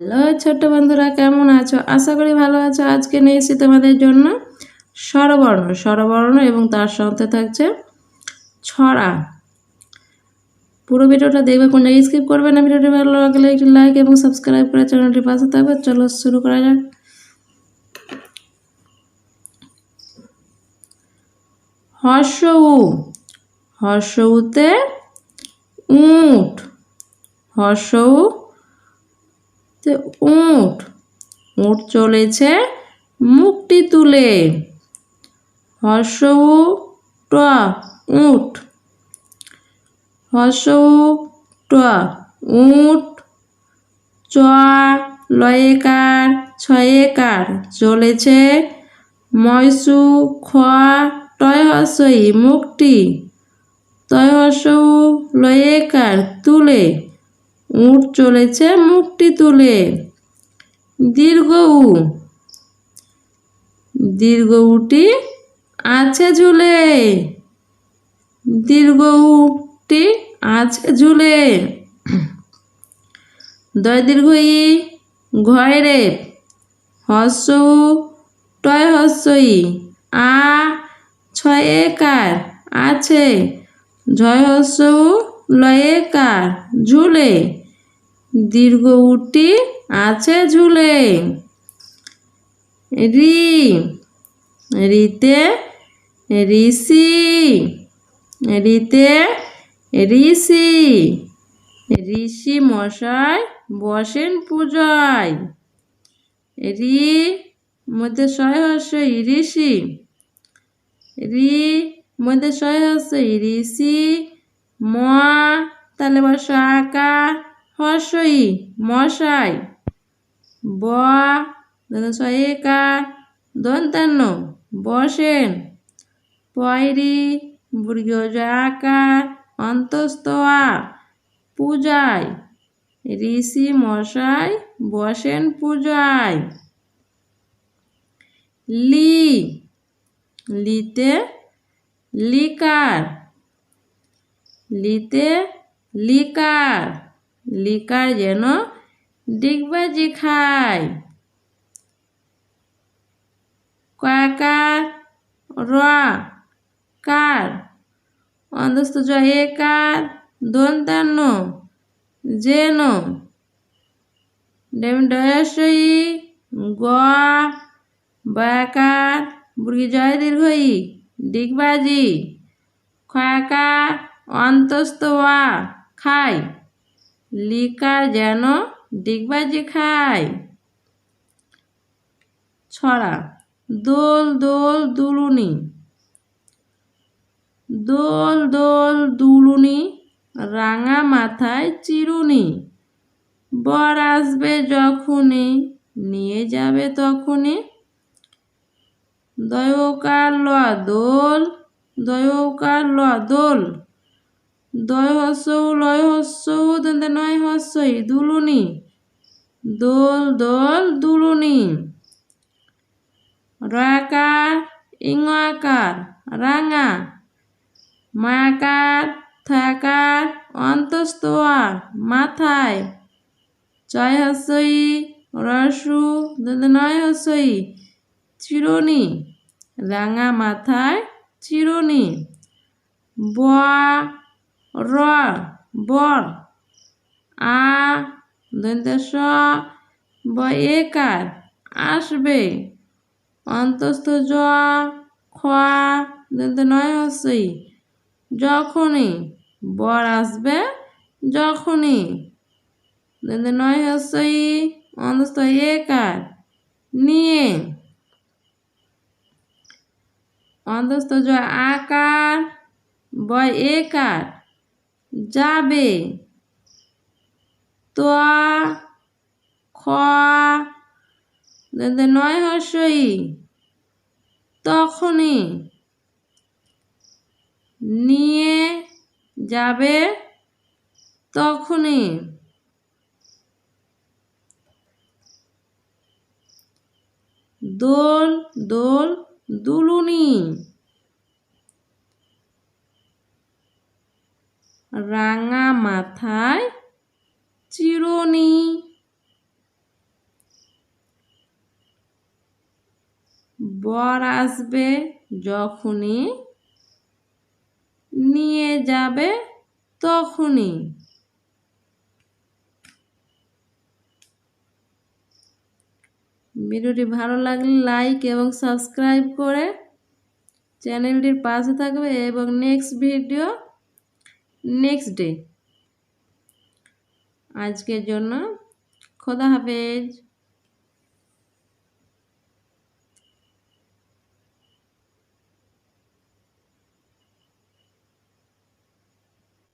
Hello ছোট্ট বন্ধুরা, কেমন আছো? আশা করি ভালো আছো। আজকে নিয়ে এসেছি তোমাদের জন্য স্বরবর্ণ স্বরবর্ণ এবং তার সাথে থাকছে ছড়া। পুরো ভিডিওটা দেখবে, কোন জায়গায় স্কিপ করবে না। ভিডিওটি ভালো লাগলে একটি লাইক এবং সাবস্ক্রাইব করে চ্যানেলটি পাশে থাকবে। চলো শুরু করা যাক। হর্ষ উ। হর্ষ উতে উট। হর্ষ উ তে উট চলেছে, মুখটি তুলে। হর্ষ ট উট। হর্ষ ট উট। চ লয়েকার, ছয়েকার চলেছে। ময়সু খ টয় হর্ষই মুখটি। তয় হর্ষ লয়েকার তুলে। উঠ চলেছে, মুখটি তুলে। দীর্ঘ উ। দীর্ঘ উটি আছে ঝুলে। দীর্ঘ উটি আছে ঝুলে। দয় দীর্ঘ ই, ঘয় রে। হর্ষ উ, টয় হর্ষই আ, ছয় কার আছে। ঝয় হর্ষ উ, লয়ে কার, ঝুলে। দীর্ঘ উটি আছে ঝুলে। রি, রিতে ঋষি রিতে ঋষি ঋষি মশাই বসেন পূজায়। রি, মধ্যে ছয় হর্ষ ঋষি। রি, মধ্যে ছয় হর্ষ ঋষি। ম তাহলে বসো আকার। হর্ষই মশাই ব একার দন্তান্ন, বসেন। পয়রি বুর্গ আকার অন্তস্তয়া, পূজায়। ঋষি মশাই বসেন পূজায়। লি, লিতে লিকার। লিতে লিকার। লিকার যেন ডিগবাজি খায়। কাকার র কার? অন্ধস্ত জয়ে কার দন্তান্ন? যেন ডয়সই গ বাকার বুড়ি জয় দীর্ঘই ডিগবাজি খয়াকার অন্তস্থ ওয়া, খায়। লিকার যেন ডিগবাজি খায়। ছড়া, দোল দোল দুলুনি। দোল দোল দুলুনি, রাঙা মাথায় চিরুনি। বর আসবে যখনই, নিয়ে যাবে তখনই। দয়কার ল দোল, দয়কার ল দোল। দয় হস্যৌ লয় হস্যৌ দন্তে নয় হস্যই দুলুনি। দোল দোল, দুলুনি। রাকার ইঙ্গাকার রাঙা। মাকার থাকার অন্তস্তোয়া মাথায়। ছয় হস্যই রসু দন্তে নয় হস্যই চিরুনি। রাঙা মাথায়, চিরুনি। ব র, বর। আ দন্তেশ ব একার আসবে। অন্তস্থ জ, খ দন্ত নয় হস্যই যখনই, বর আসবে, যখনই। দন্ত নয় হস্যই অন্তস্থ একার, নিয়ে। অন্তস্থ জ, আকার বয় একার যাবে। তো নয় হর্ষই। তখনই নিয়ে যাবে তখনই। দোল দোল দুলুনি। রাঙা মাথায় চিরুনি। বর আসবে যখনই, নিয়ে যাবে তখনই। ভিডিওটি ভালো লাগলে লাইক এবং সাবস্ক্রাইব করে চ্যানেলটির পাশে থাকবে এবং নেক্সট ভিডিও নেক্সট ডে আজকের জন্য খোদা হাফেজ।